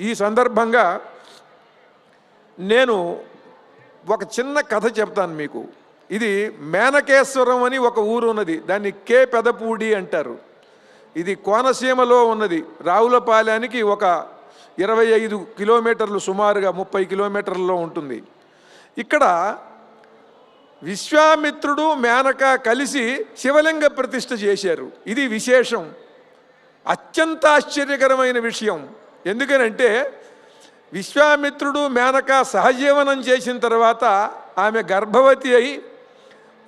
ఈ సందర్భంగా నేను ఒక చిన్న కథ చెప్తాను మీకు. ఇది మేనకేశ్వరం అని ఒక ఊరు ఉన్నది. దాన్ని కే పెదపూడి అంటారు. ఇది కోనసీమలో ఉన్నది. రావులపాలెనికి ఒక ఇరవై ఐదు కిలోమీటర్లు సుమారుగా ముప్పై కిలోమీటర్లలో ఉంటుంది. ఇక్కడ విశ్వామిత్రుడు మేనక కలిసి శివలింగ ప్రతిష్ఠ చేశారు. ఇది విశేషం. అత్యంత ఆశ్చర్యకరమైన విషయం. ఎందుకనంటే విశ్వామిత్రుడు మేనక సహజీవనం చేసిన తర్వాత ఆమె గర్భవతి అయి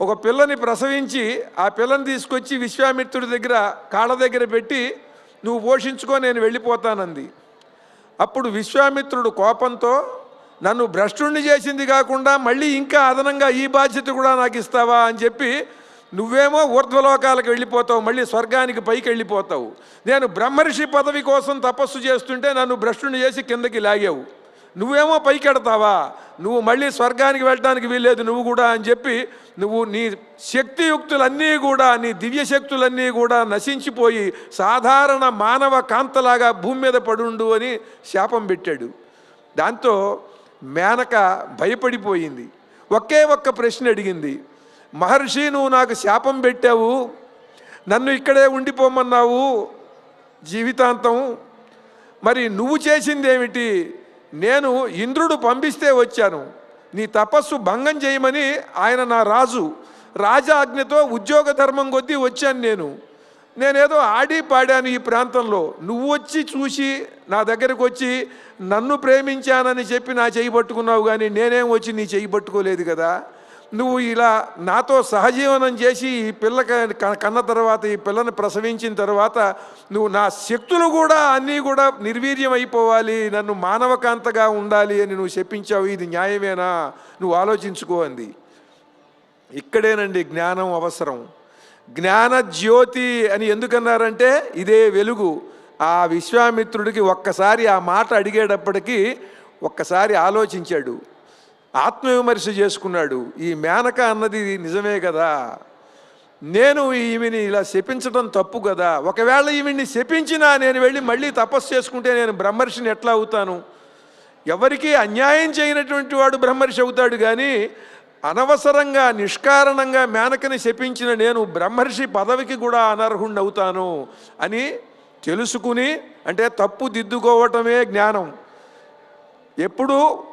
ఒక పిల్లని ప్రసవించి ఆ పిల్లని తీసుకొచ్చి విశ్వామిత్రుడి దగ్గర కాళ్ళ దగ్గర పెట్టి నువ్వు పోషించుకో నేను వెళ్ళిపోతానంది. అప్పుడు విశ్వామిత్రుడు కోపంతో నన్ను భ్రష్టుణ్ణి చేసింది కాకుండా మళ్ళీ ఇంకా అదనంగా ఈ బాధ్యత కూడా నాకు ఇస్తావా అని చెప్పి నువ్వేమో ఊర్ధ్వలోకాలకు వెళ్ళిపోతావు మళ్ళీ స్వర్గానికి పైకి వెళ్ళిపోతావు. నేను బ్రహ్మర్షి పదవి కోసం తపస్సు చేస్తుంటే నన్ను భ్రష్టుని చేసి కిందకి లాగావు. నువ్వేమో పైకెడతావా? నువ్వు మళ్ళీ స్వర్గానికి వెళ్ళడానికి వీల్లేదు నువ్వు కూడా అని చెప్పి నువ్వు నీ శక్తియుక్తులన్నీ కూడా నీ దివ్య శక్తులన్నీ కూడా నశించిపోయి సాధారణ మానవ కాంతలాగా భూమి మీద పడుండు అని శాపం పెట్టాడు. దాంతో మేనక భయపడిపోయింది. ఒకే ఒక్క ప్రశ్న అడిగింది. మహర్షి నువ్వు నాకు శాపం పెట్టావు. నన్ను ఇక్కడే ఉండిపోమన్నావు జీవితాంతం. మరి నువ్వు చేసింది ఏమిటి నేను ఇంద్రుడు పంపిస్తే వచ్చాను. నీ తపస్సు భంగం చేయమని ఆయన నా రాజు రాజాజ్ఞతో ఉద్యోగ ధర్మం కొద్దీ వచ్చాను నేను. నేనేదో ఆడి పాడాను ఈ ప్రాంతంలో. నువ్వు వచ్చి చూసి నా దగ్గరకు వచ్చి నన్ను ప్రేమించానని చెప్పి నా చేయి పట్టుకున్నావు కానీ నేనేం వచ్చి నీ చేయి పట్టుకోలేదు కదా? నువ్వు ఇలా నాతో సహజీవనం చేసి ఈ పిల్ల కన్న తర్వాత ఈ పిల్లని ప్రసవించిన తర్వాత నువ్వు నా శక్తులు కూడా అన్నీ కూడా నిర్వీర్యం అయిపోవాలి నన్ను మానవకాంతగా ఉండాలి అని నువ్వు చెప్పించావు ఇది న్యాయమేనా? నువ్వు ఆలోచించుకో అంది. ఇక్కడేనండి జ్ఞానం అవసరం. జ్ఞాన జ్యోతి అని ఎందుకన్నారంటే ఇదే వెలుగు. ఆ విశ్వామిత్రుడికి ఒక్కసారి ఆ మాట అడిగేటప్పటికీ ఒక్కసారి ఆలోచించాడు. ఆత్మవిమర్శ చేసుకున్నాడు. ఈ మేనక అన్నది నిజమే కదా? నేను ఈమెని ఇలా శపించడం తప్పు కదా? ఒకవేళ ఈమెని శపించినా నేను వెళ్ళి మళ్ళీ తపస్సు చేసుకుంటే నేను బ్రహ్మర్షిని ఎట్లా అవుతాను? ఎవరికి అన్యాయం చేయనటువంటి వాడు బ్రహ్మర్షి అవుతాడు కానీ అనవసరంగా నిష్కారణంగా మేనకని శపించిన నేను బ్రహ్మర్షి పదవికి కూడా అనర్హుణ్ణి అవుతాను అని తెలుసుకుని అంటే తప్పు దిద్దుకోవటమే జ్ఞానం. ఎప్పుడు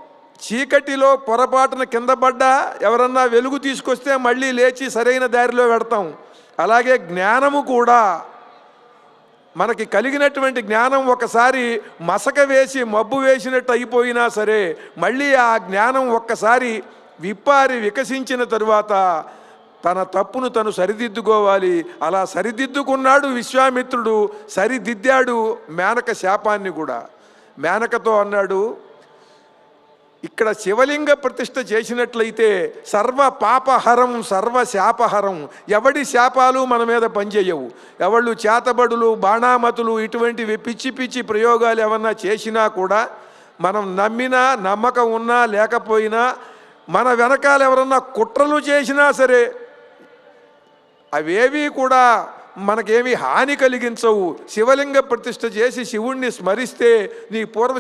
చీకటిలో పొరపాటున కింద పడ్డా ఎవరన్నా వెలుగు తీసుకొస్తే మళ్ళీ లేచి సరైన దారిలో పెడతాం. అలాగే జ్ఞానము కూడా. మనకి కలిగినటువంటి జ్ఞానం ఒకసారి మసక వేసి మబ్బు వేసినట్టు అయిపోయినా సరే మళ్ళీ ఆ జ్ఞానం ఒక్కసారి విప్పారి వికసించిన తరువాత తన తప్పును తను సరిదిద్దుకోవాలి. అలా సరిదిద్దుకున్నాడు విశ్వామిత్రుడు సరిదిద్దాడు మేనక శాపాన్ని కూడా. మేనకతో అన్నాడు ఇక్కడ శివలింగ ప్రతిష్ఠ చేసినట్లయితే సర్వ పాపహరం సర్వ శాపహరం. ఎవడి శాపాలు మన మీద పనిచేయవు. ఎవళ్ళు చేతబడులు బాణామతులు ఇటువంటివి పిచ్చి పిచ్చి ప్రయోగాలు ఏమన్నా చేసినా కూడా మనం నమ్మినా నమ్మకం ఉన్నా లేకపోయినా మన వెనకాల ఎవరన్నా కుట్రలు చేసినా సరే అవేవి కూడా మనకేమి హాని కలిగించవు. శివలింగ ప్రతిష్ఠ చేసి శివుణ్ణి స్మరిస్తే నీ పూర్వ